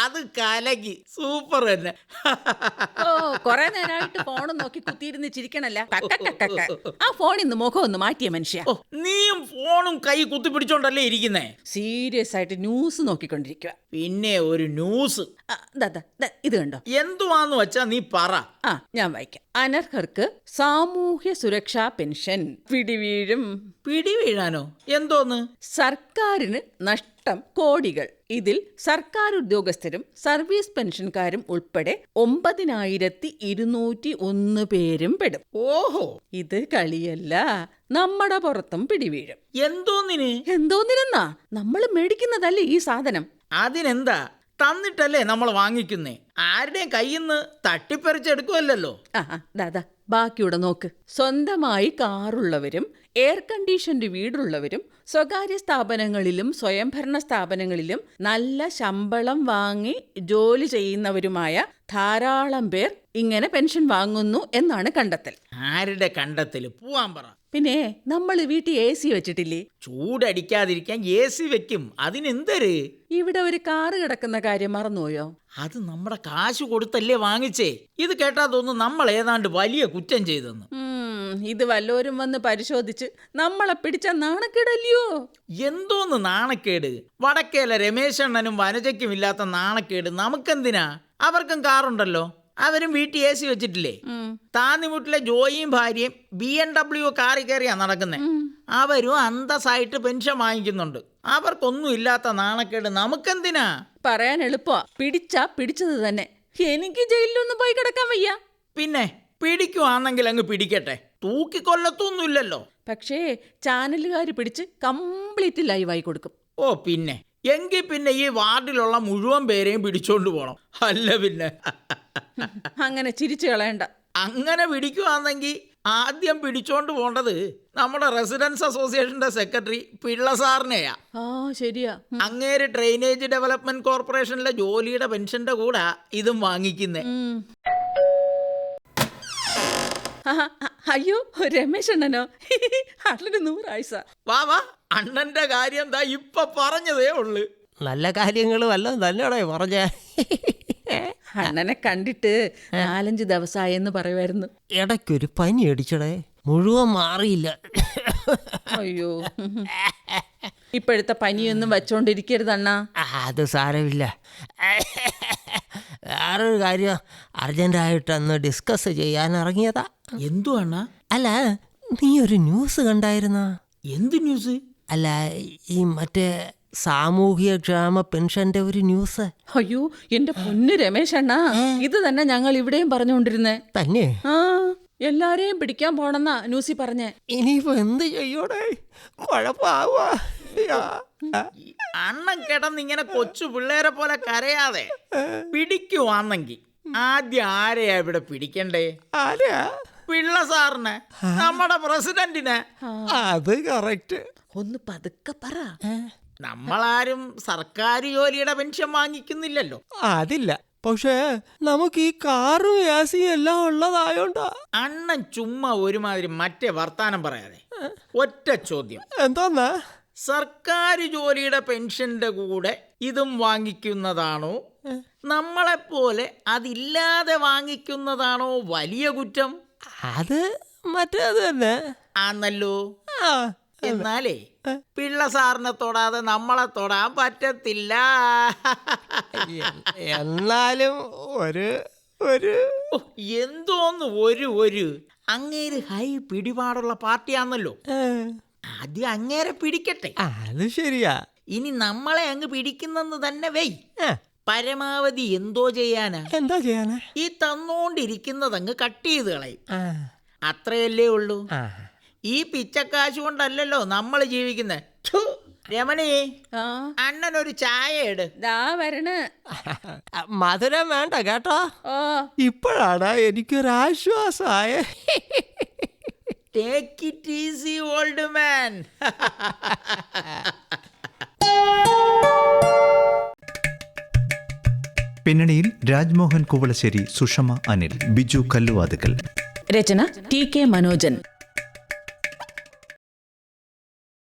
അത് കലകി. സൂപ്പർ തന്നെ. ഓ കൊറേ നേരമായിട്ട് ഫോണും നോക്കി കുത്തിയിരുന്ന് ചിരിക്കണല്ല. ആ ഫോണിൽ നിന്ന് മുഖം ഒന്ന് മാറ്റിയ മനുഷ്യ. ഓ, നീയും ഫോണും കൈ കുത്തിപ്പിടിച്ചോണ്ടല്ലേ ഇരിക്കുന്നേ? സീരിയസ് ആയിട്ട് ന്യൂസ് നോക്കിക്കൊണ്ടിരിക്കുക പിന്നെ ഒരു ന്യൂസ്. ഇത് കണ്ടോ? എന്തുവാന്ന് വെച്ചാ നീ പറ. ആ ഞാൻ വായിക്കാം. അനർഹർക്ക് സാമൂഹ്യ സുരക്ഷാ പെൻഷൻ. പിടിവീഴും. പിടി വീഴാനോ എന്തോന്ന്? സർക്കാരിന് നഷ്ടം കോടികൾ. ഇതിൽ സർക്കാർ ഉദ്യോഗസ്ഥരും സർവീസ് പെൻഷൻകാരും ഉൾപ്പെടെ ഒമ്പതിനായിരത്തി ഇരുന്നൂറ്റി ഒന്ന് പേരും പെടും. ഓഹോ. ഇത് കളിയല്ല നമ്മുടെ പുറത്തും പിടിവീഴും. എന്തോന്നിന്? എന്തോന്നിനെന്നാ? നമ്മൾ മേടിക്കുന്നതല്ലേ ഈ സാധനം? അതിനെന്താ? തന്നിട്ടല്ലേ നമ്മൾ വാങ്ങിക്കുന്നേ? ആരുടെയും കയ്യിൽ നിന്ന് തട്ടിപ്പറിച്ചെടുക്കുമല്ലോ ആ ദാദാ ബാക്കിയുടെ നോക്ക്. സ്വന്തമായി കാറുള്ളവരും എയർ കണ്ടീഷൻഡ് വീടുള്ളവരും സ്വകാര്യ സ്ഥാപനങ്ങളിലും സ്വയംഭരണ സ്ഥാപനങ്ങളിലും നല്ല ശമ്പളം വാങ്ങി ജോലി ചെയ്യുന്നവരുമായ ധാരാളം പേർ ഇങ്ങനെ പെൻഷൻ വാങ്ങുന്നു എന്നാണ് കണ്ടെത്തൽ. ആരുടെ കണ്ടെത്തൽ പോവാൻ പറ. പിന്നെ നമ്മൾ വീട്ടിൽ എ സി വെച്ചിട്ടില്ലേ? ചൂടടിക്കാതിരിക്കാൻ എ സി വെക്കും. അതിനെന്തര്? ഇവിടെ ഒരു കാറ് കിടക്കുന്ന കാര്യം മറന്നുപോയോ? അത് നമ്മുടെ കാശ് കൊടുത്തല്ലേ വാങ്ങിച്ചേ. ഇത് കേട്ടാ തോന്നുന്നു നമ്മൾ ഏതാണ്ട് വലിയ കുറ്റം ചെയ്തെന്ന്. ഇത് വല്ലോരും വന്ന് പരിശോധിച്ച് നമ്മളെ പിടിച്ച നാണക്കേടല്ലയോ? എന്തോന്ന് നാണക്കേട്? വടക്കേല രമേശണ്ണനും വനജയ്ക്കും ഇല്ലാത്ത നാണക്കേട് നമുക്കെന്തിനാ? അവർക്കും കാറുണ്ടല്ലോ. അവരും വീട്ടിൽ എ സി വെച്ചിട്ടില്ലേ. താന്നിമുട്ടിലെ ജോയിയും ഭാര്യയും ബി എം ഡബ്ല്യു കാറി കയറിയാ നടക്കുന്നത് അവരും അന്തസ്സായിട്ട് പെൻഷൻ വാങ്ങിക്കുന്നുണ്ട്. അവർക്കൊന്നും ഇല്ലാത്ത നാണക്കേട് നമുക്കെന്തിനാ? പറയാൻ എളുപ്പമാ പിടിച്ചാ പിടിച്ചത് തന്നെ. എനിക്ക് ജയിലിലൊന്നും പോയി കിടക്കാൻ വയ്യ. പിന്നെ പിടിക്കുവാണെങ്കിൽ അങ്ങ് പിടിക്കട്ടെ. തൂക്കിക്കൊല്ലത്തൊന്നുമില്ലല്ലോ. പക്ഷേ ചാനലുകാർ പിടിച്ച് കംപ്ലീറ്റ് ലൈവായി കൊടുക്കും. ഓ പിന്നെ. എങ്കിൽ പിന്നെ ഈ വാർഡിലുള്ള മുഴുവൻ പേരെയും പിടിച്ചോണ്ട് പോണം. അല്ല പിന്നെ. അങ്ങനെ ചിരിച്ചു കളയണ്ട. അങ്ങനെ പിടിക്കുവാണെങ്കിൽ ആദ്യം പിടിച്ചോണ്ട് പോണ്ടത് നമ്മുടെ റെസിഡൻസ് അസോസിയേഷന്റെ സെക്രട്ടറി പിള്ള സാറിനെയാ. ആ ശരിയാ. അങ്ങേര് ഡ്രെയിനേജ് ഡെവലപ്മെന്റ് കോർപ്പറേഷനിലെ ജോലിയുടെ പെൻഷന്റെ കൂടെ ഇതും വാങ്ങിക്കുന്നേ. അയ്യോ രമേശ് അണ്ണനോ? അണ്ണന് നൂറായുസ. വാ വാ. അണ്ണന്റെ കാര്യം എന്താ ഇപ്പൊ പറഞ്ഞതേ ഉള്ളു. നല്ല കാര്യങ്ങൾ വല്ലതും തന്നെയാണോ പറഞ്ഞേ. അണ്ണനെ കണ്ടിട്ട് നാലഞ്ച് ദിവസമായെന്ന് പറയുമായിരുന്നു. ഇടയ്ക്കൊരു പനി അടിച്ചടേ. മുഴുവൻ മാറിയില്ല. അയ്യോ. ഇപ്പോഴത്തെ പനിയൊന്നും വെച്ചോണ്ടിരിക്കരുത് അണ്ണാ. അത് സാരമില്ല. വേറൊരു കാര്യം അർജന്റായിട്ടൊന്ന് ഡിസ്കസ് ചെയ്യാൻ ഇറങ്ങിയതാ. എന്തു അണ്ണ അല്ല നീ ഒരു ന്യൂസ് കണ്ടായിരുന്ന? എന്ത് ന്യൂസ്? അല്ല ഈ മറ്റേ സാമൂഹിക ക്ഷേമ പെൻഷന്റെ ഒരു ന്യൂസ്. അയ്യോ എന്റെ പൊന്ന് രമേശ് അണ്ണ ഇത് തന്നെ ഞങ്ങൾ ഇവിടെയും പറഞ്ഞുകൊണ്ടിരുന്നേ. തന്നെ? ആ എല്ലാരെയും പിടിക്കാൻ പോണെന്നാ ന്യൂസി പറഞ്ഞേ. ഇനിയിപ്പോ എന്ത് ചെയ്യോടെ? കുഴപ്പാവാ അണ്ണൻ കിടന്ന് ഇങ്ങനെ കൊച്ചു പിള്ളേരെ പോലെ കരയാതെ പിടിക്കുവാന്നെങ്കി ആദ്യം ആരെയാ ഇവിടെ പിടിക്കണ്ടേ? ആരാ? പിള്ള സാറിനെ നമ്മുടെ പ്രസിഡന്റിനെ. അത് കറക്റ്റ് ഒന്ന് പതുക്കെ പറ. നമ്മളാരും സർക്കാർ ജോലിയുടെ പെൻഷൻ വാങ്ങിക്കുന്നില്ലല്ലോ. അതില്ല. പക്ഷേ നമുക്ക് ഈ കാറും ഏസിയും എല്ലാം ഉള്ളതായോണ്ടാ. അണ്ണൻ ചുമ്മാ ഒരുമാതിരി മറ്റേ വർത്താനം പറയാതെ. ഒറ്റ ചോദ്യം. എന്താന്നാ? സർക്കാർ ജോലിയുടെ പെൻഷന്റെ കൂടെ ഇതും വാങ്ങിക്കുന്നതാണോ? നമ്മളെപ്പോലെ അതില്ലാതെ വാങ്ങിക്കുന്നതാണോ വലിയ കുറ്റം? അത് മറ്റേത് തന്നെ. ആന്നല്ലോ. എന്നാലേ പിള്ള സാറിനെ തൊടാതെ നമ്മളെ തൊടാൻ പറ്റത്തില്ല. എന്നാലും ഒരു ഒരു. എന്തോന്ന് ഒരു ഒരു. അങ്ങേര് ഹൈ പിടിപാടുള്ള പാർട്ടിയാണല്ലോ ആദ്യം അങ്ങേരെ പിടിക്കട്ടെ. അത് ശരിയാ. ഇനി നമ്മളെ അങ്ങ് പിടിക്കുന്നെന്ന് തന്നെ വെയ്. പരമാവധി എന്തോ ചെയ്യാനാ? എന്താ ചെയ്യാനാ? ഈ തന്നോണ്ടിരിക്കുന്നത് അങ്ങ് കട്ട് ചെയ്ത് കളയും. അത്രയല്ലേ ഉള്ളൂ. ഈ പിച്ചക്കാശ് കൊണ്ടല്ലല്ലോ നമ്മൾ ജീവിക്കുന്നത് രമണി അണ്ണൻ ഒരു ചായ ഇട്. ദാ വരണ്. മധുരം വേണ്ട കേട്ടോ. ഇപ്പോഴാണ് എനിക്കൊരാശ്വാസമായ take it easy old man പിന്നണിയിൽ Rajmohan Kuvalassery Sushama Anil Biju Kalluvathukkal. രചന ടി കെ മനോജൻ.